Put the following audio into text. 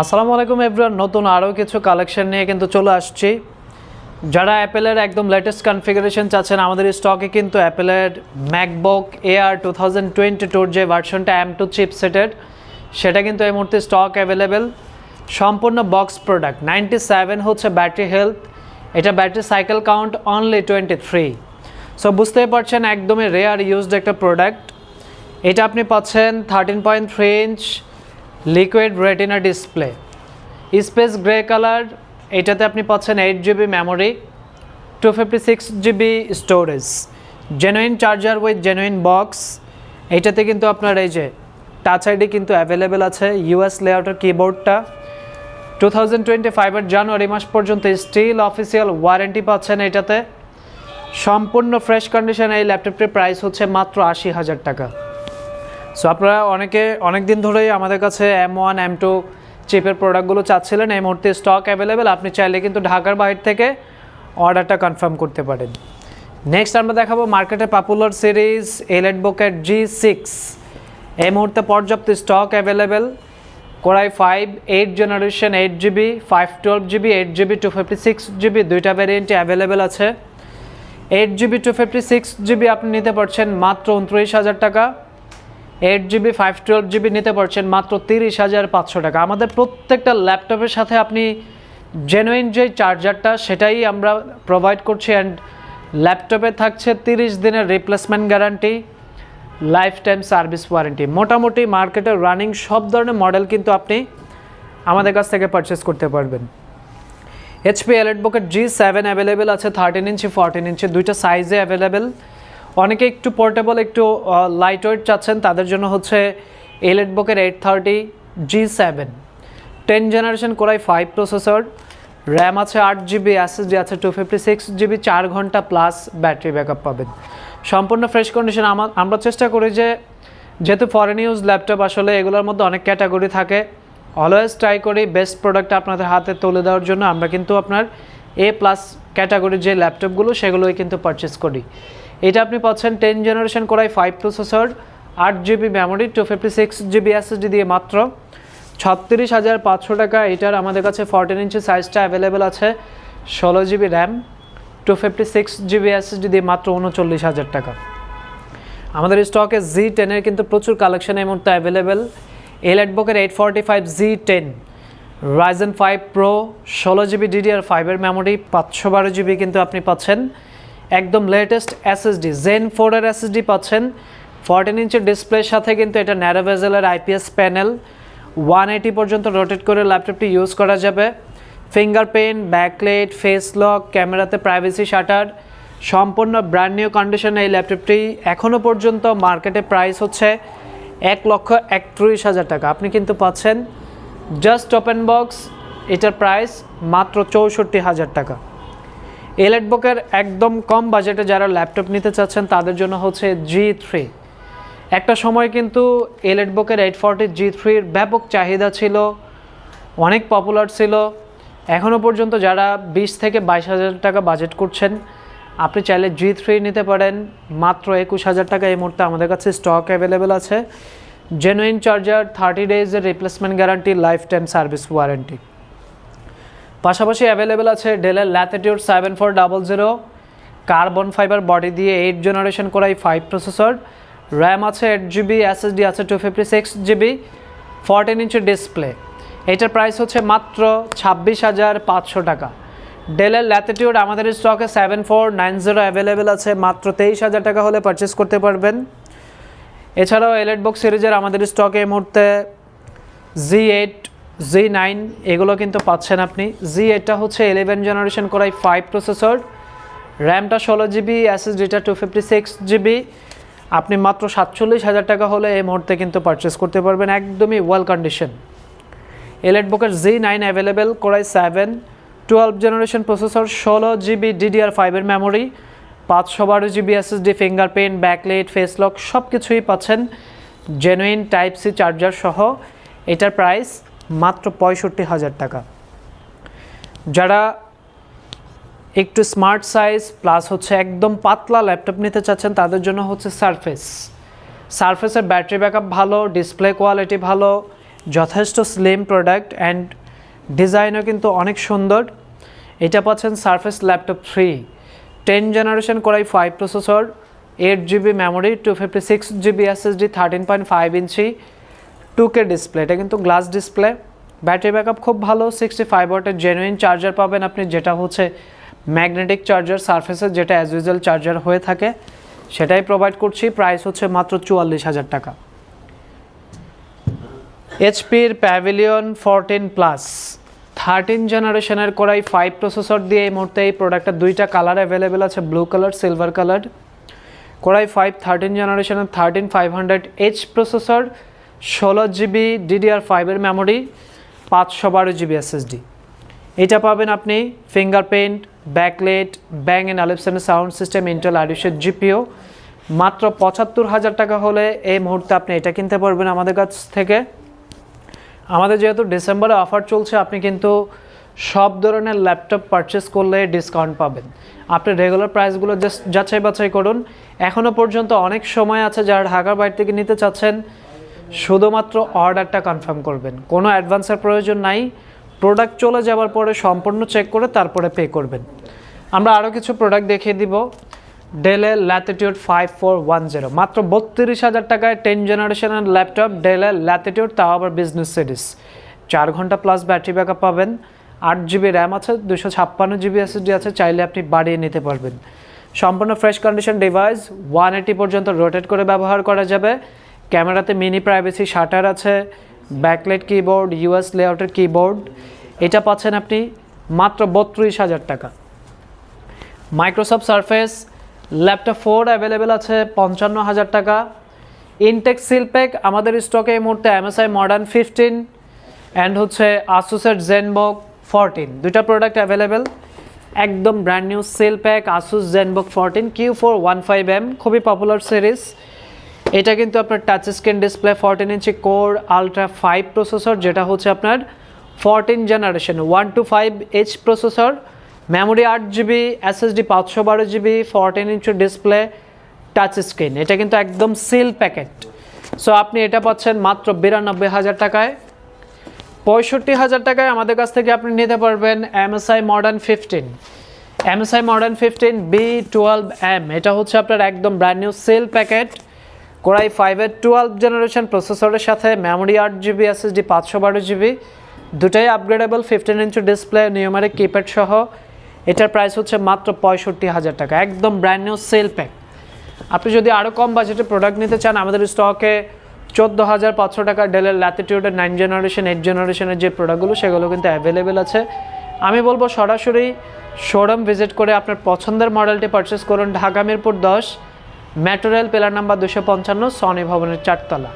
আসসালামু আলাইকুম এভরিওয়ান নতুন আরও কিছু কালেকশন নিয়ে কিন্তু চলে আসছি। যারা অ্যাপেলের একদম লেটেস্ট কনফিগারেশন চাচ্ছেন, আমাদের স্টকে কিন্তু অ্যাপেলের MacBook Air two thousand twenty টুর যে ভার্সনটা এম টু চিপ সেটেড সেটা কিন্তু এই মুহূর্তে স্টক অ্যাভেলেবেল সম্পূর্ণ বক্স প্রোডাক্ট নাইনটি সেভেন হচ্ছে ব্যাটারি হেলথ এটা battery cycle count only twenty three so বুঝতেই পারছেন, একদমই রেয়ার ইউজড একটা প্রোডাক্ট এটা আপনি পাচ্ছেন thirteen point three inch liquid retina display. Space grey colour, এটাতে আপনি পাচ্ছেন eight GB memory two fifty six GB storage genuine charger with genuine box এইটাতে কিন্তু আপনার এই যে টাচ আইডি কিন্তু অ্যাভেলেবেল আছে ইউএস লেআউটের কিবোর্ডটা টু থাউজেন্ড টোয়েন্টি ফাইভের জানুয়ারি মাস পর্যন্ত স্টিল অফিসিয়াল ওয়ারেন্টি পাচ্ছেন এটাতে। সম্পূর্ণ ফ্রেশ কন্ডিশন এই ল্যাপটপটির প্রাইস হচ্ছে মাত্র আশি হাজার টাকা। সো আপনারা অনেকে অনেক দিন ধরেই আমাদের কাছে এম ওয়ান এম টু চিপের প্রোডাক্টগুলো চাচ্ছিলেন। এই মুহূর্তে স্টক অ্যাভেলেবেল আপনি চাইলে কিন্তু ঢাকার বাইরে থেকে অর্ডারটা কনফার্ম করতে পারেন। নেক্সট আমরা দেখাবো মার্কেটে পপুলার সিরিজ এলেট বুকের জি সিক্স এই মুহূর্তে পর্যাপ্ত stock available Core i five eight generation eight GB five twelve GB eight GB two fifty six GB দুইটা ভ্যারিয়েন্টই অ্যাভেলেবেল আছে। Eight GB two fifty six GB আপনি নিতে পারছেন মাত্র উনত্রিশ হাজার টাকা। Eight GB five twelve GB নিতে পারছেন মাত্র তিরিশ হাজার পাঁচশো টাকা। আমাদের প্রত্যেকটা ল্যাপটপের সাথে আপনি জেনুইন যে চার্জারটা সেটাই আমরা প্রোভাইড করছি অ্যান্ড ল্যাপটপে থাকছে তিরিশ দিনের replacement guarantee lifetime service warranty মোটামুটি মার্কেটে রানিং সব ধরনের মডেল কিন্তু আপনি আমাদের কাছ থেকে পারচেস করতে পারবেন। এইচপি এলেট বুকের জি সেভেন অ্যাভেলেবেল আছে থার্টিন ইঞ্চি ফোরটিন ইঞ্চি দুইটা সাইজে অ্যাভেলেবেল অনেকে একটু পোর্টেবল একটু লাইট ওয়েট চাচ্ছেন। তাদের জন্য হচ্ছে এলেট বুকের eight thirty G seven ten generation Core i five processor RAM আছে আট জিবি এসএসডি আছে টু ফিফটি সিক্স জিবি চার ঘণ্টা প্লাস ব্যাটারি ব্যাকআপ পাবেন। সম্পূর্ণ ফ্রেশ কন্ডিশন আমরা চেষ্টা করি যে, যেহেতু ফরেন ইউজ ল্যাপটপ আসলে এগুলোর মধ্যে অনেক ক্যাটাগরি থাকে। অলওয়েজ ট্রাই করি বেস্ট প্রোডাক্ট আপনাদের হাতে তুলে দেওয়ার জন্য। আমরা কিন্তু আপনার এ প্লাস ক্যাটাগরির যে ল্যাপটপগুলো সেগুলোই কিন্তু পারচেস করি। এটা আপনি পাচ্ছেন ten generation Core i five processor আট GB memory two fifty six GB SSD দিয়ে মাত্র। ছত্রিশ হাজার পাঁচশো টাকা, এটার আমাদের কাছে ফোরটিন ইঞ্চি সাইজটা অ্যাভেলেবেল আছে। ষোলো GB RAM two fifty six GB SSD দিয়ে মাত্র উনচল্লিশ হাজার টাকা। আমাদের স্টকে জি টেনের কিন্তু প্রচুর কালেকশন এই মুহূর্তে অ্যাভেলেবেল এল বুকের eight forty five G ten Ryzen five pro ষোলো জিবি ডিডিআর ফাইভের মেমোরি পাঁচশো বারো জিবি কিন্তু আপনি পাচ্ছেন। একদম লেটেস্ট এসএসডি জেন ফোরের এসএসডি পাচ্ছেন। ফোরটিন ইঞ্চের ডিসপ্লের সাথে কিন্তু এটা ন্যারোভেজেলের আইপিএস প্যানেল ওয়ান এইটি পর্যন্ত রোটেট করে ল্যাপটপটি ইউজ করা যাবে। ফিঙ্গারপ্রিন্ট ব্যাকলেট ফেস লক ক্যামেরাতে প্রাইভেসি শাটার সম্পূর্ণ ব্র্যান্ড নিউ কন্ডিশনে এই ল্যাপটপটি এখনও পর্যন্ত মার্কেটে প্রাইস হচ্ছে এক লক্ষ একত্রিশ হাজার টাকা। আপনি কিন্তু পাচ্ছেন জাস্ট ওপেন বক্স এটার প্রাইস মাত্র চৌষট্টি হাজার টাকা। এলেট বুকের একদম কম বাজেটে যারা ল্যাপটপ নিতে চাচ্ছেন, তাদের জন্য হচ্ছে জি থ্রি একটা সময় কিন্তু এলেট বুকের এইট ফর্টি জি থ্রির ব্যাপক চাহিদা ছিল, অনেক পপুলার ছিল। এখনও পর্যন্ত যারা বিশ থেকে বাইশ হাজার টাকা বাজেট করছেন, আপনি চাইলে জি থ্রি নিতে পারেন। মাত্র একুশ হাজার টাকা এই মুহূর্তে আমাদের কাছে স্টক অ্যাভেলেবেল আছে। Genuine charger thirty ডেজের replacement guarantee lifetime service warranty পাশাপাশি অ্যাভেলেবেল আছে ডেলের Latitude seven four double zero carbon fibre body দিয়ে eight generation Core i five processor RAM আছে এইট জিবি এসএসডি আছে two fifty six GB fourteen ইঞ্চের display এটার price হচ্ছে মাত্র ছাব্বিশ হাজার পাঁচশো টাকা। ডেলের ল্যাথেটিউড আমাদের স্টকে seven four nine zero available আছে, মাত্র তেইশ হাজার টাকা হলে পারচেস করতে পারবেন। এছাড়াও এলেট বক্স সিরিজের আমাদের স্টকে এই মুহূর্তে জি এইট জি নাইন এগুলো কিন্তু পাচ্ছেন আপনি। জি এটা হচ্ছে eleven generation Core i five processor র্যামটা ষোলো জিবি এসএসডিটা টু ফিফটি সিক্স জিবি আপনি মাত্র সাতচল্লিশ হাজার টাকা হলে এই মুহূর্তে কিন্তু পারচেস করতে পারবেন একদমই ওয়েল কন্ডিশন এলেট বুকের G nine available Core i seven twelve generation processor ষোলো জিবি ডিডিআর ফাইভের মেমোরি পাঁচশো বারো GB SSD fingerprint backlit face lock সব কিছুই পাচ্ছেন। জেনুইন টাইপ সি চার্জার সহ। এটার প্রাইস মাত্র পঁয়ষট্টি হাজার টাকা। যারা একটু স্মার্ট সাইজ প্লাস হচ্ছে একদম পাতলা ল্যাপটপ নিতে চাচ্ছেন, তাদের জন্য হচ্ছে সারফেস সারফেসের ব্যাটারি ব্যাকআপ ভালো ডিসপ্লে কোয়ালিটি ভালো, যথেষ্ট স্লিম প্রোডাক্ট অ্যান্ড ডিজাইনও কিন্তু অনেক সুন্দর। এটা পাচ্ছেন Surface laptop three ten generation Core i five processor eight GB memory two fifty six GB SSD thirteen point five inch two K display এটা কিন্তু গ্লাস ডিসপ্লে ব্যাটারি ব্যাকআপ খুব ভালো সিক্সটি ফাইভ ওয়াটের জেনুইন চার্জার পাবেন আপনি, যেটা হচ্ছে magnetic charger সারফেসের যেটা অ্যাজ ইউজুয়াল চার্জার হয়ে থাকে, সেটাই প্রোভাইড করছি প্রাইস হচ্ছে মাত্র চুয়াল্লিশ হাজার টাকা। এইচপির প্যাভিলিয়ন ফোরটিন প্লাস থার্টিন জেনারেশনের করাই ফাইভ প্রসেসর দিয়ে এই মুহূর্তে এই প্রোডাক্টের দুইটা কালার অ্যাভেলেবেল আছে blue colour silver colour Core i five thirteen জেনারেশনের thirteen five hundred H processor ষোলো জিবি ডিডিআর ফাইভের মেমোরি পাঁচশো বারো জিবি এসএসডি এটা পাবেন আপনি ফিঙ্গারপ্রিন্ট ব্যাকলেট ব্যাং অ্যান্ড আলিপসনের সাউন্ড সিস্টেম ইন্টেল আডিসের জিপিও মাত্র পঁচাত্তর হাজার টাকা হলে এই মুহূর্তে আপনি এটা কিনতে পারবেন আমাদের কাছ থেকে। আমাদের যেহেতু ডিসেম্বরে অফার চলছে, আপনি কিন্তু সব ধরনের ল্যাপটপ পারচেস করলে ডিসকাউন্ট পাবেন। আপনি রেগুলার প্রাইসগুলো জাস্ট যাচাই বাছাই করুন। এখনও পর্যন্ত অনেক সময় আছে যারা ঢাকার বাইরে থেকে নিতে চাচ্ছেন শুধুমাত্র অর্ডারটা কনফার্ম করবেন। কোনো অ্যাডভান্সের প্রয়োজন নাই। প্রোডাক্ট চলে যাওয়ার পরে সম্পূর্ণ চেক করে তারপরে পে করবেন। আমরা আরও কিছু প্রোডাক্ট দেখিয়ে দিব। ডেলের Latitude five four one zero মাত্র বত্রিশ হাজার টাকায় টেন জেনারেশনের ল্যাপটপ ডেলের ল্যাটিটিউড তাও আবার বিজনেস সিরিজ চার ঘণ্টা প্লাস ব্যাটারি ব্যাকআপ পাবেন। আট জিবি র্যাম আছে, দুশো ছাপ্পান্ন জিবি এসএসডি আছে, চাইলে আপনি বাড়িয়ে নিতে পারবেন। সম্পূর্ণ fresh condition device one eighty পর্যন্ত রোটেট করে ব্যবহার করা যাবে। ক্যামেরাতে মিনি প্রাইভেসি শাটার আছে, ব্যাকলাইট কিবোর্ড, ইউএস লেআউটের কিবোর্ড। এটা পাচ্ছেন আপনি মাত্র বত্রিশ হাজার টাকা। Microsoft Surface, laptop four available আছে, পঞ্চান্ন হাজার টাকা। ইনটেক সিলপ্যাক, আমাদের স্টকে এই মুহূর্তে এমএসআই মডার্ন ফিফটিন অ্যান্ড হচ্ছে আসুসের জেনবক ফোরটিন দুইটা প্রোডাক্ট অ্যাভেলেবেল একদম brand new seal pack Asus Zenbook fourteen Q four one five M খুবই পপুলার সিরিজ এটা কিন্তু আপনার touch screen display fourteen inch Core Ultra five processor যেটা হচ্ছে আপনার fourteen generation one two five H processor memory আট GB SSD পাঁচশো বারো GB fourteen inch display touch screen এটা কিন্তু একদম সিল প্যাকেট সো আপনি এটা পাচ্ছেন মাত্র বিরানব্বই হাজার টাকায়। পঁয়ষট্টি হাজার টাকায় আমাদের কাছ থেকে আপনি নিতে পারবেন MSI Modern fifteen MSI Modern fifteen B twelve M এটা হচ্ছে আপনার একদম brand new seal packet Core i ফাইভের টুয়েলভ জেনারেশন প্রসেসরের সাথে মেমোরি আট জিবি এসএসডি পাঁচশো বারো জিবি, দুটাই upgradeable fifteen inch display numeric keypad সহ। এটার প্রাইস হচ্ছে মাত্র পঁয়ষট্টি হাজার টাকা, একদম ব্র্যান্ড নিউ সেল প্যাক আপনি যদি আরও কম বাজেটে প্রোডাক্ট নিতে চান, আমাদের স্টকে চোদ্দ হাজার পাঁচশো টাকা ডেলের ল্যাটিটিউডের নাইন জেনারেশন এইট জেনারেশনের যে প্রোডাক্টগুলো সেগুলো কিন্তু অ্যাভেলেবেল আছে। আমি বলব সরাসরি শোরুম ভিজিট করে আপনার পছন্দের মডেলটি পারচেস করুন, ঢাকা মিরপুর দশ। মেট্রো রেল পিলার নাম্বার দুশো পঞ্চান্ন সনি ভবনের চারতলা।